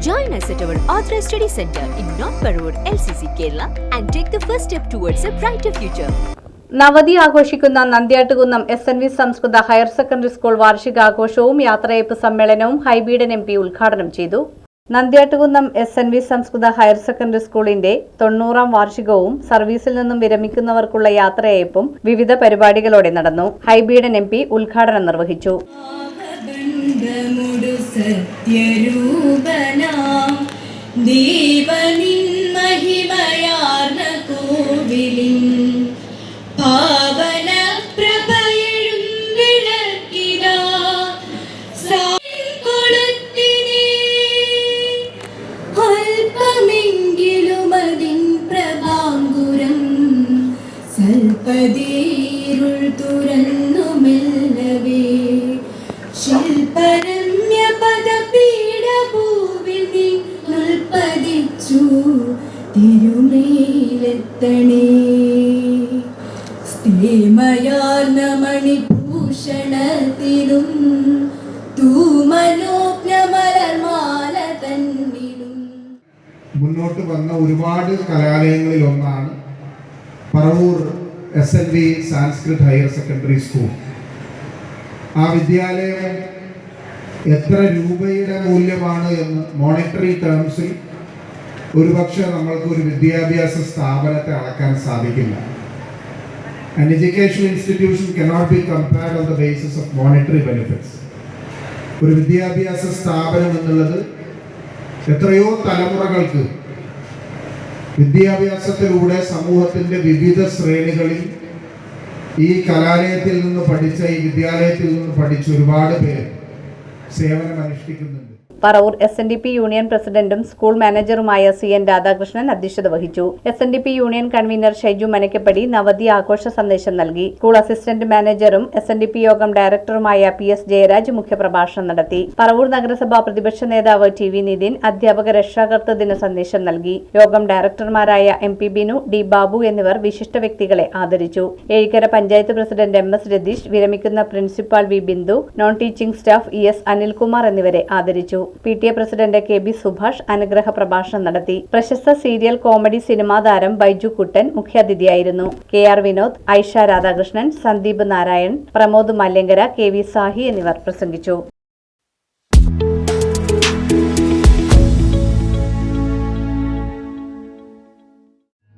Join us at our Authorized Study Center in North Parur, LCC, Kerala and take the first step towards a brighter future. നവതി ആഘോഷിക്കുന്ന Nandyattukunnam S N V സംസ്കൃത higher secondary school വാർഷികാഘോഷവും യാത്രയയപ്പ് സമ്മേളനവും Hibi Eden M P ഉദ്ഘാടനം ചെയ്തു. Nandyattukunnam S N V സംസ്കൃത higher secondary സ്കൂളിന്റെ തൊണ്ണൂറാം വാർഷികവും സർവീസിൽ നിന്നും വിരമിക്കുന്നവർക്കുള്ള യാത്രയയപ്പും വിവിധ പരിപാടികളോടെ നടന്നു. ഹൈബീഡൻ എം പി ഉദ്ഘാടനം നിർവഹിച്ചു. ബന്ധമുടു സത്യരൂപനാം. ദീപനിൻ മഹിമയാർന്ന കോവിലിൻ പാവന പ്രഭയഴും കൊളുത്തിനേ അല്പമെങ്കിലും അതിൻ പ്രഭാങ്കുരം. സൽപതീരുൾ തുറന്നു മുന്നോട്ട് വന്ന ഒരുപാട് കലാലയങ്ങളിൽ ഒന്നാണ് Paravur S N V Sanskrit higher secondary school. ആ വിദ്യാലയം എത്ര രൂപയുടെ മൂല്യമാണ് എന്ന് മോണിറ്ററി ടേംസിൽ ഒരുപക്ഷെ നമ്മൾക്ക് ഒരു വിദ്യാഭ്യാസ സ്ഥാപനത്തെ അളക്കാൻ സാധിക്കില്ല An educational institution cannot be compared on the basis of monetary benefits. ഒരു വിദ്യാഭ്യാസ സ്ഥാപനം എന്നുള്ളത് എത്രയോ തലമുറകൾക്ക് വിദ്യാഭ്യാസത്തിലൂടെ സമൂഹത്തിന്റെ വിവിധ ശ്രേണികളിൽ ഈ കലാലയത്തിൽ നിന്ന് പഠിച്ച ഈ വിദ്യാലയത്തിൽ നിന്ന് പഠിച്ച ഒരുപാട് പേര് സേവനം അനുഷ്ഠിക്കുന്നുണ്ട് Paravur S N D P union പ്രസിഡന്റും സ്കൂൾ മാനേജറുമായ സി എൻ രാധാകൃഷ്ണൻ അധ്യക്ഷത വഹിച്ചു. S N D P union convener Shaiju Manakkappady നവതി ആഘോഷ സന്ദേശം നൽകി. സ്കൂൾ അസിസ്റ്റന്റ് മാനേജറും എസ് എൻ ഡി പി യോഗം ഡയറക്ടറുമായ പി എസ് ജയരാജ് മുഖ്യപ്രഭാഷണം നടത്തി. പറവൂർ നഗരസഭാ പ്രതിപക്ഷ നേതാവ് ടി വി നിതിൻ അധ്യാപക രക്ഷാകർത്തൃ ദിന സന്ദേശം നൽകി. യോഗം ഡയറക്ടർമാരായ M P Binu D Babu എന്നിവർ വിശിഷ്ട വ്യക്തികളെ ആദരിച്ചു. Ezhikkara panchayat president M S Ratheesh വിരമിക്കുന്ന principal V Bindu non teaching staff E S Anilkumar എന്നിവരെ ആദരിച്ചു. P T A president K B Subhash അനുഗ്രഹ പ്രഭാഷണം നടത്തി. പ്രശസ്ത സീരിയൽ കോമഡി സിനിമാ താരം Baiju Kuttan മുഖ്യാതിഥിയായിരുന്നു. K R Vinod Aisha Radhakrishnan Sandeep Narayan Pramod Malyankara K V Sahi എന്നിവർ പ്രസംഗിച്ചു.